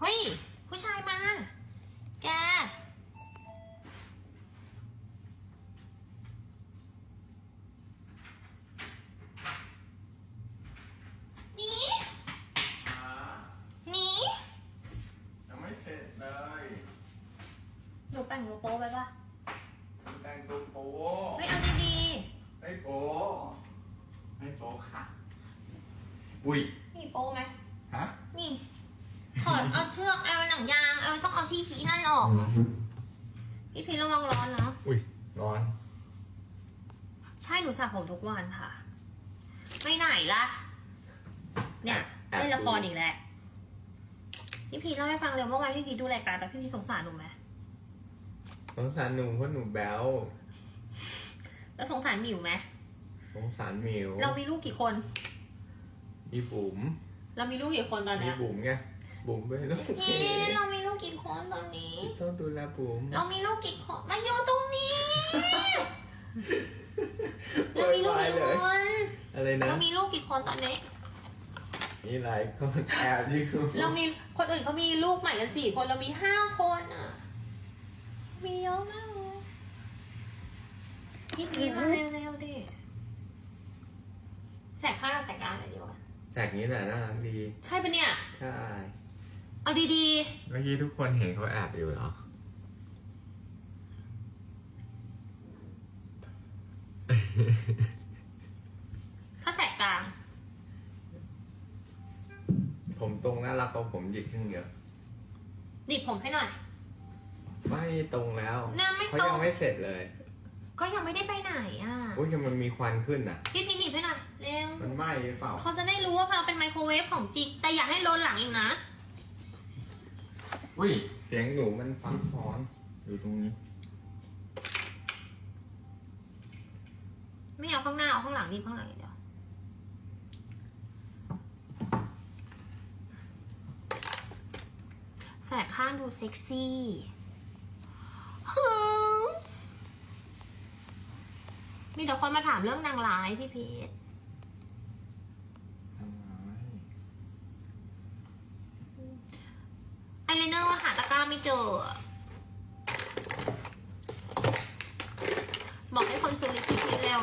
เฮ้ย ผู้ชายมา แก หนีหนียังไม่เสร็จเลยหนูแต่งหนูโป๊ไปปะแต่งตัวโป๊เฮ้ยเอาดีไม่โป๊ไม่โป๊ค่ะ อุ้ยๆมีโป๊ไหมฮะนี่ ขอเอาเชือกเอาหนังยางเอาต้องเอาที่ผีนั่นออก พี่พีชระวังร้อนเนาะ อุ้ยร้อน ใช่หนูสระผมทุกวันค่ะ ไม่ไหนล่ะ เนี่ยแอบเล่นละครอีกแล้วพี่พีชเล่าให้ฟังเร็วเมื่อวานพี่พีชดูรายการแต่พี่พีชสงสารหนูไหมสงสารหนูเพราะหนูแบ๊วแล้วสงสารหมิวไหมสงสารหมิว เรามีลูกกี่คน มีบุ๋มเรามีลูกกี่คนตอนมีเนี้ยบุ๋มไง บุ๋มเป็นลูกพี่เรามีลูกกี่คนตอนนี้ ต้องดูแลบุ๋มเรามีลูกกี่คนมาอยู่ตรงนี้เรามีลูกกี่คนอะไรนะเรามีลูกกี่คนตอนนี้มีหลายคนแอบที่คือเรามีคนอื่นเขามีลูกใหม่กันสี่คนเรามีห้าคนอะ มีเยอะมากเลยพี่พีมาเร็วๆดิแสกข้างแสกกลางอะไรดีวะแสกนี้แหละน่ารักดี ใช่ปะเนี่ย ใช่ เอาดีเมื่อกี้ทุกคนเห็นเขาแอบอยู่เหรอๆถ้าแสกกลาง ผมตรงน่ารักกว่าผมหยิกขึ้นเยอะดิบผมให้หน่อย ไม่ตรงแล้วหน้าไม่เขาตรงยังไม่เสร็จเลยก็ยังไม่ได้ไปไหนอะ อุ้ยยังมันมีควันขึ้นอะ พี่พีหนีบให้หน่อยเร็ว มันไหม้หรือเปล่า เขาจะได้รู้ว่าเราเป็นไมโครเวฟของจริง แต่อยากให้โดนหลังอีกนะ อุ้ย เสียงหนูมันฟังซ้อนอยู่ตรงนี้ ไม่เอาข้างหน้าเอาข้างหลังนี่ข้างหลังอย่างเดียวแสกข้างดูเซ็กซี่ฮึมีแต่คนมาถามเรื่องนางร้ายพี่พีทไอเลนเนอร์ว่าหา ตะกร้าไม่เจออะบอกให้คนซื้อลิปพี่พีทเร็ว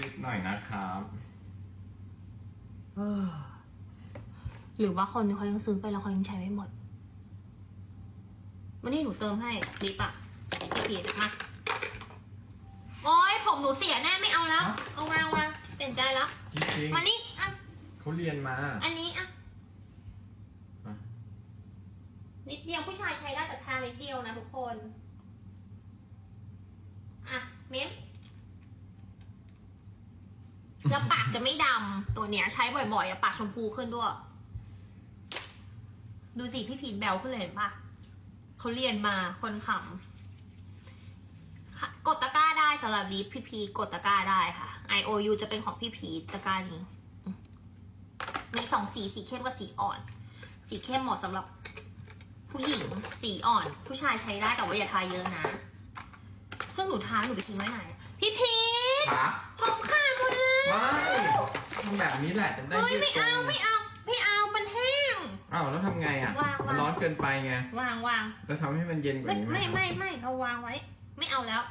นิดหน่อยนะครับหรือว่าคนที่เขายังซื้อไปแล้วเขายังใช้ไม่หมด วันนี้หนูเติมให้ลิปอะพี่พีทมาโอ๊ยผมหนูเสียแน่ไม่เอาแล้วฮะเอาวางวางเปลี่ยนใจแล้ว จริงมานี่อะๆเขาเรียนมา อันนี้อะอะ นิดเดียวผู้ชายใช้ได้แต่ทานิดเดียวนะทุกคน อะ เม้มแล้วปากจะไม่ดำตัวเนี้ยใช้บ่อยๆอะปากชมพูขึ้นด้วย ดูสิพี่พีแบลขึ้นเลยเห็นปะเขาเรียนมาคนขำกดตะกร้าได้สำหรับลิฟพี่พีกดตะกร้าได้ค่ะ IOU จะเป็นของพี่พีตะกร้านี้ มีสองสีสีเข้มกับสีอ่อน สีเข้มเหมาะสำหรับ ผู้หญิงสีอ่อน ผู้ชายใช้ได้แต่ว่าอย่าทาเยอะนะ ซึ่งหนูทาหนูไปทิ้งไว้ไหน พี่พีทขาผมขาดหมดเลยไม่ทำแบบนี้แหละจะได้เฮ้ยยืดไม่ตรเอางไม่เอาไม่เอามันแห้ง อ้าวแล้วทำไงอะ วางๆมันร้อนเกินไปไงวางวางแล้วทำให้มันเย็นกว่าไม่นี้ไหม ไม่ไม่ไม่เราวางไว้ ไม่เอาแล้ว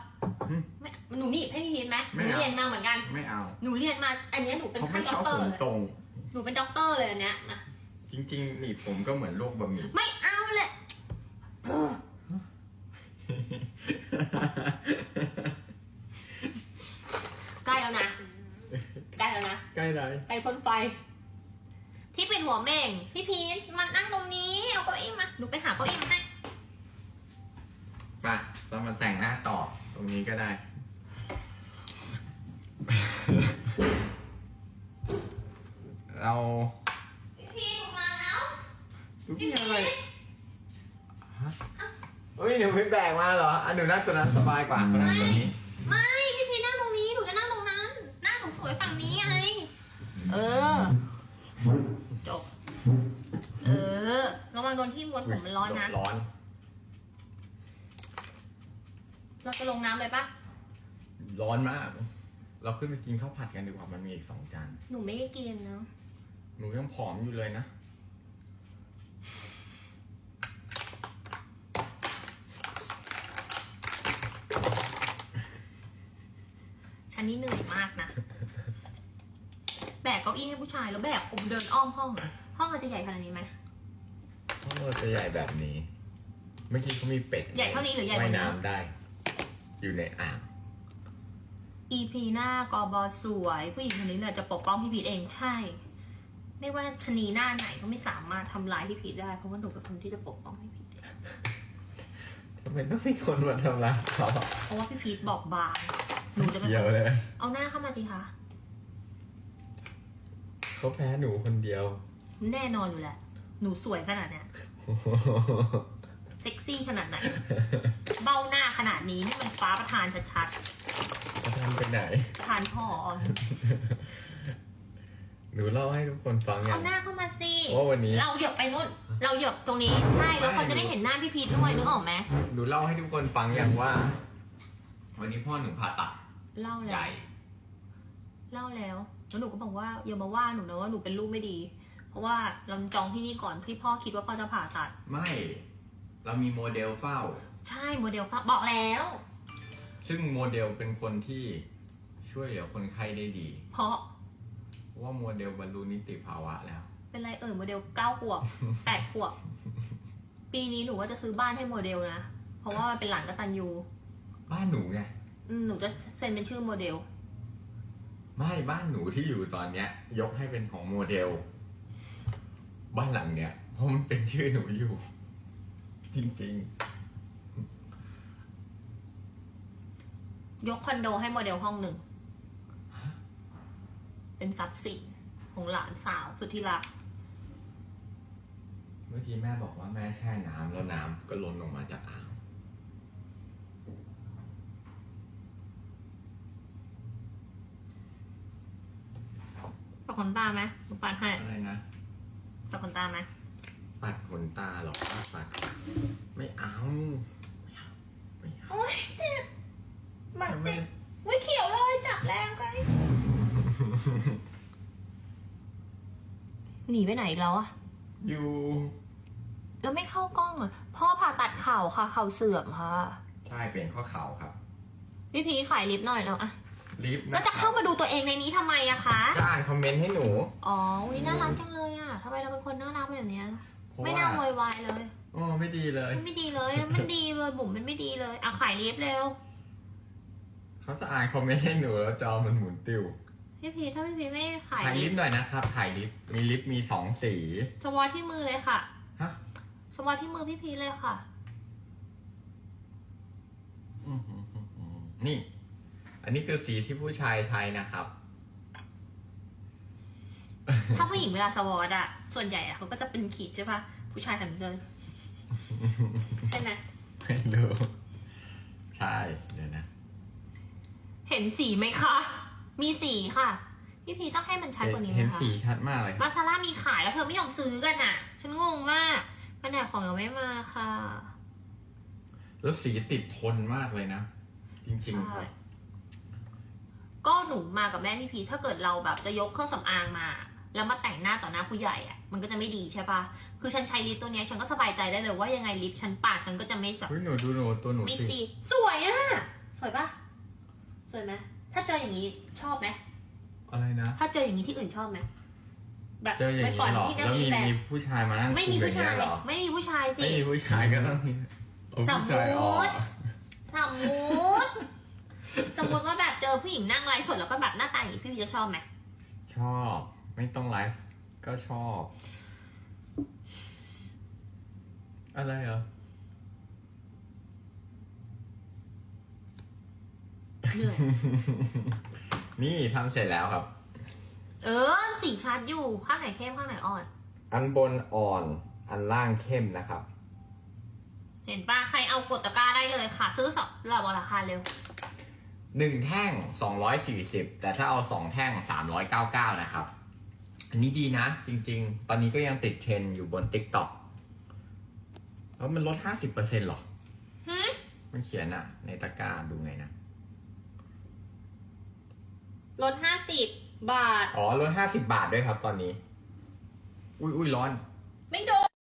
หึไม่หนูหนีบให้พี่พีทไหมหไม่นูเอา เรียนมาเหมือนกัน ไม่เอาหนูเรียนมา อันเนี้ยหนูเป็นเขาขั้ไม่นชด็ออกบเตอผร์มเลยตรง หนูเป็นด็อกเตอร์เลยอันเนี้ยมาจริงๆหนีบผมก็เหมือนลูกบะหมี่ไม่เอา เลยเออใกล้แล้วนะใกล้แล้วนะใกล้ไรไปพ่นไฟ ที่เป็นหัวเม่งพี่พีทมันนั่งตรงนี้เอาเก้าอี้มาหนูไปหาเก้าอี้มาให้ไปเรามาแต่งหน้าต่อตรงนี้ก็ได้ เรา พี่พีทหนูมาแล้ว ทุก พี่ อย่าง พี อะไร ท ฮะเฮ้ย หนูไม่แบกมาเหรอ อันหนูนั่งตัวนั้นสบายกว่าคนนั่งตัวนี้ ไม่พี่พีทนั่งตรงนี้หนูจะนั่งตรงนั้นหน้าหนูสวยฝั่งนี้ไงเออ จบ เออ ระวังโดนที่ม้วนผมมันร้อนนะ ร้อน เราจะลงน้ำเลยปะร้อนมาก เราขึ้นไปกินข้าวผัดกันดีกว่า มันมีอีกสองจาน หนูไม่ได้กินเนาะ หนูยังผอมอยู่เลยนะ อันนี้เหนื่อยมากนะ แบกเก้าอี้ให้ผู้ชายแล้วแบกผมเดินอ้อมห้องอะห้องมันจะใหญ่ขนาดนี้ไหม ห้องเราจะใหญ่แบบนี้ เมื่อกี้เขามีเป็ดใหญ่เท่านี้หรือใหญ่กว่านี้ ว่ายน้ำได้ อยู่ในอ่าง EP หน้ากอบอสวย ผู้หญิงคนนี้แหละจะปกป้องพี่พีทเองใช่ ไม่ว่าชะนีหน้าไหนก็ไม่สามารถทำร้ายพี่พีทได้ เพราะว่าหนูเป็นคนที่จะปกป้องพี่พีทเองทำไมต้องมีคนมาทำร้ายเขาเพราะว่าพี่พีทบอกบาง หนูจะเป็นเกี่ยวเลยเอาหน้าเข้ามาสิคะ เขาแพ้หนูคนเดียว แน่นอนอยู่แหละ หนูสวยขนาดเนี้ยเซ็กซี่ขนาดไหน เบ้าหน้าขนาดนี้นี่มันฟ้าประธานชัดเขาทำไปไหนๆประธานพ่ออ่อนหนูเล่าให้ทุกคนฟังยัเอางหน้าเข้ามาสิว่าวันนี้ เราเหยียบไปนู่น เราเหยียบตรงนี้ ใช่ แล้วคนจะได้เห็นหน้าพี่พีทด้วยนึกออกไหมหนูเล่าให้ทุกคนฟังยังว่า วันนี้พ่อหนูผ่าตัด เล่าใหแล้ว ญ่ เล่าแล้วแล้วหนูก็บอกว่าอย่ามาว่าหนูนะว่าหนูเป็นลูกไม่ดี เพราะว่าเราจองที่นี่ก่อนที่พ่อคิดว่าพ่อจะผ่าตัด ไม่ เรามีโมเดลเฝ้า ใช่โมเดลฟ้าบอกแล้ว ซึ่งโมเดลเป็นคนที่ช่วยเหลือคนไข้ได้ดี เพราะเพราะว่าโมเดลบรรลุนิติภาวะแล้ว เป็นไรเอ่ยโมเดลเก้าขวบแปดขวบ ปีนี้หนูว่าจะซื้อบ้านให้โมเดลนะ เพราะว่ามันเป็นหลานกตัญญูบ้านหนูไง อืมหนูจะเซ็นเป็นชื่อโมเดล ไม่บ้านหนูที่อยู่ตอนเนี้ย ยกให้เป็นของโมเดล บ้านหลังเนี้ยเพราะมันเป็นชื่อหนูอยู่ จริงยกคอนโดให้โมเดลห้องหนึ่ง เป็นทรัพย์สินของหลานสาวสุดที่รัก ๆ เมื่อกี้แม่บอกว่าแม่แช่น้ำแล้วน้ำก็ล้นออกมาจากอ่าง ขนตาไหมหนูปัดให้อะไรนะปักขนตาไหมปัดขนตาเหรอปัดไม่เอาไม่เอาไม่เอาโอ้ยเจ็บมันทำไมเจ็บอุ้ยเขียวเลยจับแรงไปหนีไปไหนอีกแล้วอะอยู่แล้วไม่เข้ากล้องอะพ่อผ่าตัดเข่าค่ะ เข่าเสื่อมค่ะ ใช่เปลี่ยนข้อเข่าครับ พี่พีขายลิฟต์หน่อยแล้วอะ ลิฟต์แล้วจะเข้ามาดูตัวเองในนี้ทำไมอะคะ จะอ่านคอมเมนต์ให้หนู อ๋อวิน่ารักจังเลยอะทำไมเราเป็นคนน่ารักแบบเนี้ย เพราะไม่ว่าน่าโวยวายเลย โอ้ไม่ดีเลย มันไม่ดีเลยมันดีเลยบุ๋มมันไม่ดีเลยเอาขายลิฟต์เร็ว เขาจะอ่านคอมเมนต์ให้หนูแล้วจอมันหมุนติ้วพี่พีถ้าพี่พีไม่ขายถ่ายลิลิฟฟต์ต์หน่อยนะครับถ่ายลิฟต์มีลิฟต์มีสองสีสวอตที่มือเลยค่ะ ฮะสวอตที่มือพี่พีเลยค่ะ อื้อหือหือหือนี่ อันนี้คือสีที่ผู้ชายใช้นะครับ ถ้าผู้หญิงเวลาสวอตอะส่วนใหญ่อะเขาก็จะเป็นขีดใช่ปะผู้ชายทำเลยใช่ไหมไม่รู้ใช่เดี๋ยวนะ เห็นสีไหมคะ มีสีค่ะ พี่พีต้องให้มันชัดกว่านี้ไหมเห็นคะสีชัดมากเลยครับมาซาร่ามีขายแล้วเธอไม่ยอมซื้อกันอะฉันงงมากแผนกของยังไม่มาค่ะ แล้วสีติดทนมากเลยนะ จริงๆครับ ก็หนูมากับแม่พี่พีถ้าเกิดเราแบบจะยกเครื่องสำอางมา แล้วมาแต่งหน้าต่อหน้าผู้ใหญ่อะมันก็จะไม่ดีใช่ปะคือฉันใช้ลิปตัวเนี้ยฉันก็สบายใจได้เลยว่ายังไงลิปฉันปากฉันก็จะไม่สับเฮ้ยหนูดูหนูตัวหนูไม่สิสีสวยอะสวยปะสวยไหมถ้าเจออย่างนี้ชอบไหมอะไรนะ ถ้าเจออย่างนี้ที่อื่นชอบไหมแบบเจออย่างเมื่นี้ก่อนเหรอที่จะแล้วมีมีแฟนมีผู้ชายมานั่งไม่มีคุผู้อชายงเงี้เหรอไม่มีผู้ชายสิไม่มีผู้ชายก็ต้องมีเอาสมผู้มุชายออกติสมมุติ สมมุติว่าแบบเจอผู้หญิงนั่งไลฟ์สดแล้วก็แบบหน้าตาอย่างนี้พี่พีจะชอบไหมชอบไม่ต้องไลฟ์ก็ชอบ อะไรเหรอเหนื่อยนี่ทำเสร็จแล้วครับ เออสีชัดอยู่ข้างไหนเข้มข้างไหนอ่อน อันบนอ่อน อันล่างเข้มนะครับ เห็นปะใครเอากดตะกร้าได้เลยค่ะ ซื้อสองเราบอกราคาเร็ว หนึ่งแท่งสองร้อยสี่สิบแต่ถ้าเอาสองแท่งสามร้อยเก้าเก้านะครับ อันนี้ดีนะ จริง ๆ ตอนนี้ก็ยังติดเทรนด์อยู่บน t ิ k t o k แล้วมันลดห้าสิบเปอร์เซ็นต์หรอหืมมันเขียนอะในตะกร้าดูไงนะ ลดห้าสิบบาท อ๋อ ลดห้าสิบาทด้วยครับตอนนี้ อุ้ยอุ้ยร้อน ไม่โดน